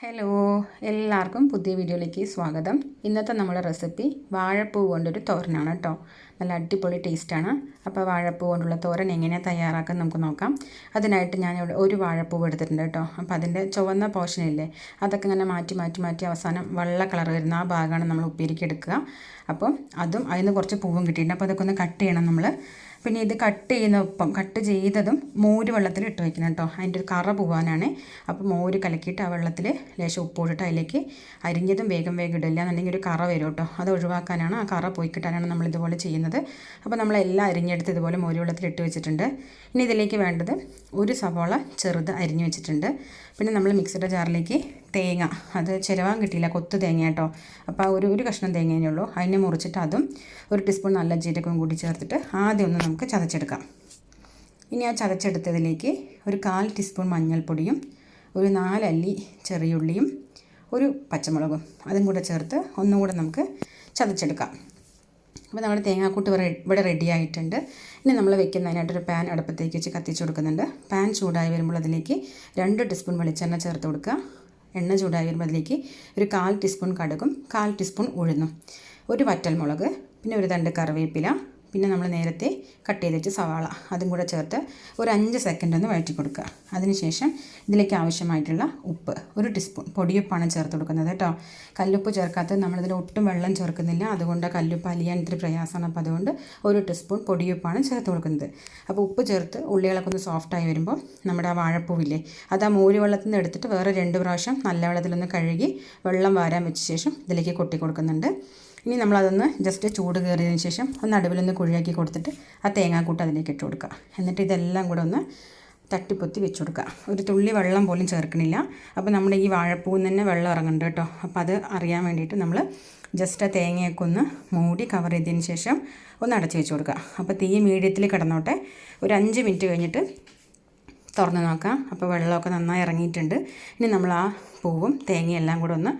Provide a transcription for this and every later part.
Hello എല്ലാവർക്കും പുതിയ വീഡിയോയിലേക്ക് സ്വാഗതം. ഇന്നത്തെ നമ്മുടെ റെസിപ്പി വാഴപ്പൂ കൊണ്ടൊരു തോരനാണ് കേട്ടോ. നല്ല അടിപൊളി ടേസ്റ്റാണ്. അപ്പോൾ വാഴപ്പൂ കൊണ്ടുള്ള തോരൻ എങ്ങനെ തയ്യാറാക്കാൻ നമുക്ക് നോക്കാം. അതിനായിട്ട് ഞാൻ ഇവിടെ ഒരു വാഴപ്പൂ എടുത്തിട്ടുണ്ട് കേട്ടോ. അപ്പോൾ അതിന്റെ ചുവന്ന പോർഷനില്ലേ അതൊക്കെ ഇങ്ങനെ മാറ്റി മാറ്റി മാറ്റി അവസാനം വെള്ള കളർ വരുന്ന ആ ഭാഗമാണ് നമ്മൾ ഉപ്പേരിക്ക് എടുക്കുക. അപ്പം അതും അതിൽ നിന്ന് കുറച്ച് പൂവും കിട്ടിയിട്ടുണ്ട്. അപ്പോൾ അതൊക്കെ ഒന്ന് കട്ട് ചെയ്യണം നമ്മൾ. പിന്നെ ഇത് കട്ട് ചെയ്യുന്ന ഒപ്പം കട്ട് ചെയ്തതും മോര് വെള്ളത്തിൽ ഇട്ട് വയ്ക്കണം കേട്ടോ. അതിന്റെ ഒരു കറ പോകാനാണ് അപ്പോൾ മോര് കലക്കിയിട്ട് ആ വെള്ളത്തിൽ ലേശം ഉപ്പോട്ടിട്ട് അതിലേക്ക് അരിഞ്ഞതും വേഗം വേഗം ഇടില്ല എന്നുണ്ടെങ്കിൽ ഒരു കറ വരും കേട്ടോ. അത് ഒഴിവാക്കാനാണ് ആ കറ പോയി കിട്ടാനാണ് നമ്മൾ ഇതുപോലെ ചെയ്യുന്നത്. അപ്പോൾ നമ്മളെല്ലാം അരിഞ്ഞെടുത്ത് ഇതുപോലെ മോര് വെള്ളത്തിൽ ഇട്ട് വെച്ചിട്ടുണ്ട്. ഇനി ഇതിലേക്ക് വേണ്ടത് ഒരു സവോള ചെറുത് അരിഞ്ഞു വെച്ചിട്ടുണ്ട്. പിന്നെ നമ്മൾ മിക്സിയുടെ ജാറിലേക്ക് തേങ്ങ. അത് ചിരവാൻ കിട്ടിയില്ല. കൊത്ത് തേങ്ങ കേട്ടോ. അപ്പോൾ ഒരു ഒരു കഷ്ണം തേങ്ങയേ ഉള്ളൂ. അതിനെ മുറിച്ചിട്ട് അതും ഒരു ടീസ്പൂൺ നല്ല ജീരകവും കൂടി ചേർത്തിട്ട് ആദ്യം ഒന്ന് നമുക്ക് ചതച്ചെടുക്കാം. ഇനി ആ ചതച്ചെടുത്തതിലേക്ക് ഒരു കാൽ ടീസ്പൂൺ മഞ്ഞൾപ്പൊടിയും ഒരു നാലല്ലി ചെറിയുള്ളിയും ഒരു പച്ചമുളകും അതും കൂടെ ചേർത്ത് ഒന്നും കൂടെ നമുക്ക് ചതച്ചെടുക്കാം. അപ്പോൾ നമ്മുടെ തേങ്ങാക്കൂട്ട് ഇവിടെ റെഡി ആയിട്ടുണ്ട്. ഇനി നമ്മൾ വെക്കുന്നതിനായിട്ടൊരു പാൻ അടുപ്പത്തേക്ക് വെച്ച് കത്തിച്ച് കൊടുക്കുന്നുണ്ട്. പാൻ ചൂടായി വരുമ്പോൾ അതിലേക്ക് രണ്ട് ടീസ്പൂൺ വെളിച്ചെണ്ണ ചേർത്ത് കൊടുക്കുക. എണ്ണ ചൂടായി വരുമ്പോൾ അതിലേക്ക് ഒരു കാൽ ടീസ്പൂൺ കടുകും കാൽ ടീസ്പൂൺ ഉഴുന്നും ഒരു വറ്റൽമുളക് പിന്നെ ഒരു തണ്ട് കറിവേപ്പില പിന്നെ നമ്മൾ നേരത്തെ കട്ട് ചെയ്ത് വെച്ച സവാള അതും കൂടെ ചേർത്ത് ഒരു അഞ്ച് സെക്കൻഡ് ഒന്ന് വഴറ്റി കൊടുക്കുക. അതിനുശേഷം ഇതിലേക്ക് ആവശ്യമായിട്ടുള്ള ഉപ്പ് ഒരു ടീസ്പൂൺ പൊടിയുപ്പാണ് ചേർത്ത് കൊടുക്കുന്നത് കേട്ടോ. കല്ലുപ്പ് ചേർക്കാത്ത നമ്മളിതിൽ ഒട്ടും വെള്ളം ചേർക്കുന്നില്ല. അതുകൊണ്ട് കല്ലുപ്പ് അലിയാൻ ഇത്തിരി പ്രയാസമാണ്. അപ്പോൾ അതുകൊണ്ട് ഒരു ടീസ്പൂൺ പൊടിയുപ്പാണ് ചേർത്ത് കൊടുക്കുന്നത്. അപ്പോൾ ഉപ്പ് ചേർത്ത് ഉള്ളികളൊക്കെ ഒന്ന് സോഫ്റ്റായി വരുമ്പോൾ നമ്മുടെ ആ വാഴപ്പൂവില്ലേ അത് ആ മൂരി വെള്ളത്തിൽ നിന്ന് എടുത്തിട്ട് വേറെ രണ്ട് പ്രാവശ്യം നല്ല വെള്ളത്തിലൊന്ന് കഴുകി വെള്ളം വാരാൻ വെച്ച ശേഷം ഇതിലേക്ക് കൊട്ടി കൊടുക്കുന്നുണ്ട്. ഇനി നമ്മളതൊന്ന് ജസ്റ്റ് ചൂട് കയറിയതിന് ശേഷം ഒന്ന് നടുവിലൊന്ന് കുഴിയാക്കി കൊടുത്തിട്ട് ആ തേങ്ങാക്കൂട്ട് അതിലേക്ക് ഇട്ട് കൊടുക്കുക. എന്നിട്ട് ഇതെല്ലാം കൂടെ ഒന്ന് തട്ടിപ്പൊത്തി വെച്ച് കൊടുക്കുക. ഒരു തുള്ളി വെള്ളം പോലും ചേർക്കണില്ല. അപ്പോൾ നമ്മുടെ ഈ വാഴപ്പൂവിൽ തന്നെ വെള്ളം ഇറങ്ങുന്നുണ്ട് കേട്ടോ. അപ്പോൾ അത് അറിയാൻ വേണ്ടിയിട്ട് നമ്മൾ ജസ്റ്റ് ആ തേങ്ങയൊക്കെ ഒന്ന് മൂടി കവർ ചെയ്തതിന് ശേഷം ഒന്ന് അടച്ച് വെച്ച് കൊടുക്കുക. അപ്പോൾ തീ മീഡിയത്തിൽ കിടന്നോട്ടെ. ഒരു അഞ്ച് മിനിറ്റ് കഴിഞ്ഞിട്ട് തുറന്ന് നോക്കാം. അപ്പോൾ വെള്ളമൊക്കെ നന്നായി ഇറങ്ങിയിട്ടുണ്ട്. ഇനി നമ്മൾ ആ പൂവും തേങ്ങയെല്ലാം കൂടെ ഒന്ന്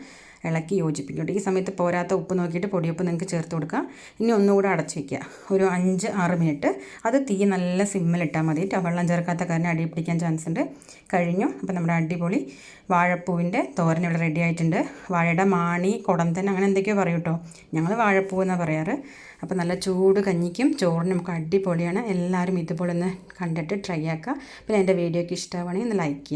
ഇളക്കി യോജിപ്പിക്കും. ഈ സമയത്ത് പോരാത്ത ഉപ്പ് നോക്കിയിട്ട് പൊടിയുപ്പ് നിങ്ങൾക്ക് ചേർത്ത് കൊടുക്കുക ഇനി ഒന്നുകൂടെ അടച്ച് വയ്ക്കുക ഒരു അഞ്ച് ആറ് മിനിറ്റ്. അത് തീ നല്ല സിമ്മിലിട്ടാൽ മതി. വെള്ളം ചേർക്കാത്ത കാരണം അടി പിടിക്കാൻ ചാൻസ് ഉണ്ട്. കഴിഞ്ഞു. അപ്പോൾ നമ്മുടെ അടിപൊളി വാഴപ്പൂവിന്റെ തോരൻ ഇവിടെ റെഡി ആയിട്ടുണ്ട്. വാഴയുടെ മാണി കുടന്തൻ അങ്ങനെ എന്തൊക്കെയോ പറയും കേട്ടോ. ഞങ്ങൾ വാഴപ്പൂ എന്നാണ് പറയാറ്. അപ്പോൾ നല്ല ചൂട് കഞ്ഞിക്കും ചോറിനും നമുക്ക് അടിപൊളിയാണ്. എല്ലാവരും ഇതുപോലെ ഒന്ന് കണ്ടിട്ട് ട്രൈ ആക്കുക. പിന്നെ എന്റെ വീഡിയോയ്ക്ക് ഇഷ്ടമാണെങ്കിൽ ഒന്ന് ലൈക്ക് ചെയ്യുക.